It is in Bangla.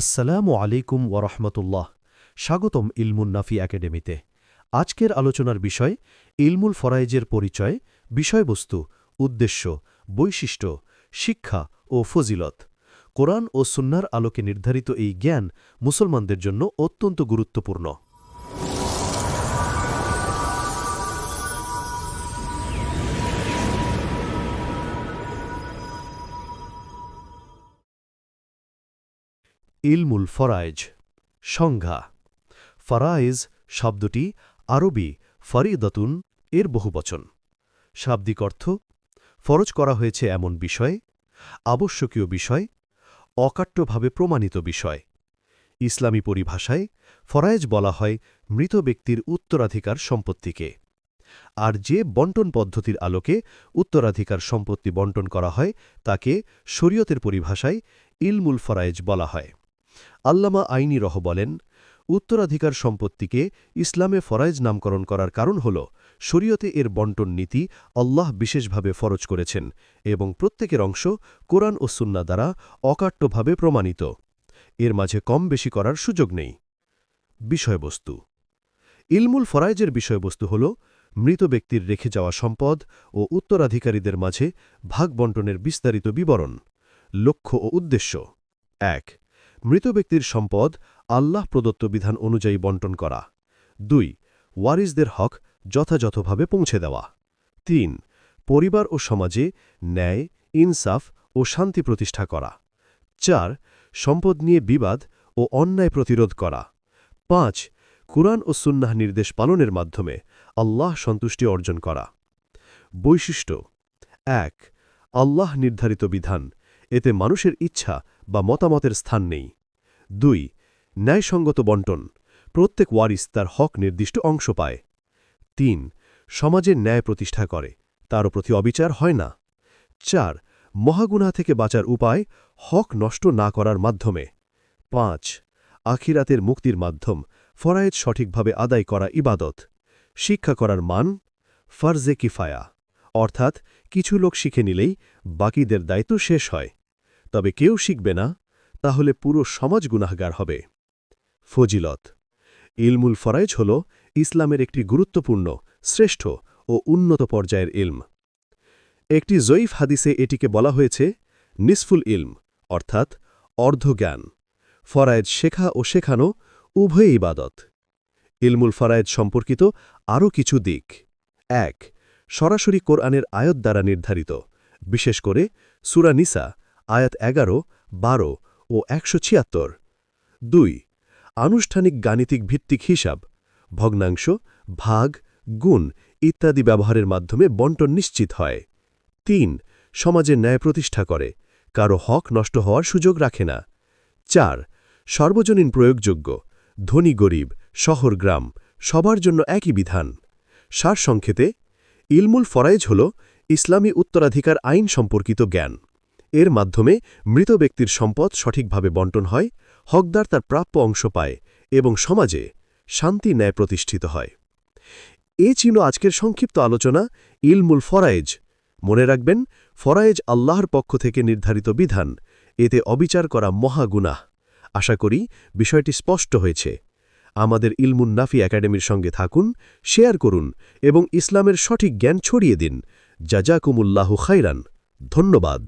আসসালামু আলাইকুম ওরহমতুল্লাহ স্বাগতম ইলমুন নাফি একাডেমিতে। আজকের আলোচনার বিষয়, ইলমুল ফরাইজের পরিচয়, বিষয়বস্তু, উদ্দেশ্য, বৈশিষ্ট্য, শিক্ষা ও ফজিলত। কোরআন ও সুন্নার আলোকে নির্ধারিত এই জ্ঞান মুসলমানদের জন্য অত্যন্ত গুরুত্বপূর্ণ। ইলমুল ফরায়েজ সংজ্ঞা। ফরায়েজ শব্দটি আরবি ফরিদতুন, এর বহুবচন শাব্দিক অর্থ, ফরজ করা হয়েছে এমন বিষয়, আবশ্যকীয় বিষয়, অকাট্যভাবে প্রমাণিত বিষয়। ইসলামী পরিভাষায় ফরায়েজ বলা হয় মৃত ব্যক্তির উত্তরাধিকার সম্পত্তিকে। আর যে বন্টন পদ্ধতির আলোকে উত্তরাধিকার সম্পত্তি বন্টন করা হয়, তাকে শরীয়তের পরিভাষায় ইলমুল ফরায়েজ বলা হয়। আল্লামা আইনি রহ বলেন, উত্তরাধিকার সম্পত্তিকে ইসলামে ফরাইজ নামকরণ করার কারণ হল, শরীয়তে এর বন্টন নীতি আল্লাহ বিশেষভাবে ফরজ করেছেন এবং প্রত্যেকের অংশ কোরআন ও সুন্না দ্বারা অকাট্যভাবে প্রমাণিত। এর মাঝে কম বেশি করার সুযোগ নেই। বিষয়বস্তু। ইলমুল ফরাইজের বিষয়বস্তু হল, মৃত ব্যক্তির রেখে যাওয়া সম্পদ ও উত্তরাধিকারীদের মাঝে ভাগ বন্টনের বিস্তারিত বিবরণ, লক্ষ্য ও উদ্দেশ্য। এক মৃত ব্যক্তির সম্পদ আল্লাহ প্রদত্ত বিধান অনুযায়ী বন্টন করা। দুই, ওয়ারিসদের হক যথাযথভাবে পৌঁছে দেওয়া। তিন, পরিবার ও সমাজে ন্যায়, ইনসাফ ও শান্তি প্রতিষ্ঠা করা। চার, সম্পদ নিয়ে বিবাদ ও অন্যায় প্রতিরোধ করা। পাঁচ, কুরআন ও সুন্নাহ নির্দেশ পালনের মাধ্যমে আল্লাহ সন্তুষ্টি অর্জন করা। বৈশিষ্ট্য, এক, আল্লাহ নির্ধারিত বিধান, এতে মানুষের ইচ্ছা বা মতামতের স্থান নেই। দুই, ন্যায়সঙ্গত বন্টন। প্রত্যেক ওয়ারিস তার হক নির্দিষ্ট অংশ পায়। তিন সমাজের ন্যায় প্রতিষ্ঠা করে। তারও প্রতি অবিচার হয় না। চার মহাগুণা থেকে বাঁচার উপায় হক নষ্ট না করার মাধ্যমে। পাঁচ, আখিরাতের মুক্তির মাধ্যম ফরায়েত সঠিকভাবে আদায় করা ইবাদত। শিক্ষা করার মান, ফার্জে কিফায়া। অর্থাৎ, কিছু লোক শিখে নিলেই বাকিদের দায়িত্ব শেষ হয়। তবে কেউ শিখবে না, তাহলে পুরো সমাজ গুনাহগার হবে। ফজিলত। ইলমুল ফরাইজ হল ইসলামের একটি গুরুত্বপূর্ণ, শ্রেষ্ঠ ও উন্নত পর্যায়ের ইলম। একটি জয়ীফ হাদিসে এটিকে বলা হয়েছে নিসফুল ইলম, অর্থাৎ অর্ধজ্ঞান। ফরায়েজ শেখা ও শেখানো উভয় ইবাদত। ইলমুল ফরায়েজ সম্পর্কিত আরও কিছু দিক। এক, সরাসরি কোরআনের আয়ত দ্বারা নির্ধারিত, বিশেষ করে সুরা নিসা আয়াত এগারো, বারো ও একশো ছিয়াত্তর। দুই, আনুষ্ঠানিক গাণিতিক ভিত্তিক হিসাব, ভগ্নাংশ, ভাগ, গুণ ইত্যাদি ব্যবহারের মাধ্যমে বন্টন নিশ্চিত হয়। তিন, সমাজে ন্যায় প্রতিষ্ঠা করে, কারও হক নষ্ট হওয়ার সুযোগ রাখে না। চার, সর্বজনীন প্রয়োগযোগ্য, ধনী গরিব, শহর গ্রাম, সবার জন্য একই বিধান। সারসংক্ষেপে, ইলমুল ফরাইজ হল ইসলামী উত্তরাধিকার আইন সম্পর্কিত জ্ঞান। এর মাধ্যমে মৃত ব্যক্তির সম্পদ সঠিকভাবে বন্টন হয়, হকদার তার প্রাপ্য অংশ পায় এবং সমাজে শান্তি ন্যায় প্রতিষ্ঠিত হয়। এ ছিল আজকের সংক্ষিপ্ত আলোচনা ইলমুল ফরায়েজ। মনে রাখবেন, ফরায়েজ আল্লাহর পক্ষ থেকে নির্ধারিত বিধান, এতে অবিচার করা মহাগুনাহ আশা করি বিষয়টি স্পষ্ট হয়েছে। আমাদের ইলমুন নাফি একাডেমির সঙ্গে থাকুন, শেয়ার করুন এবং ইসলামের সঠিক জ্ঞান ছড়িয়ে দিন। জাজাকুমুল্লাহু খাইরান ধন্যবাদ।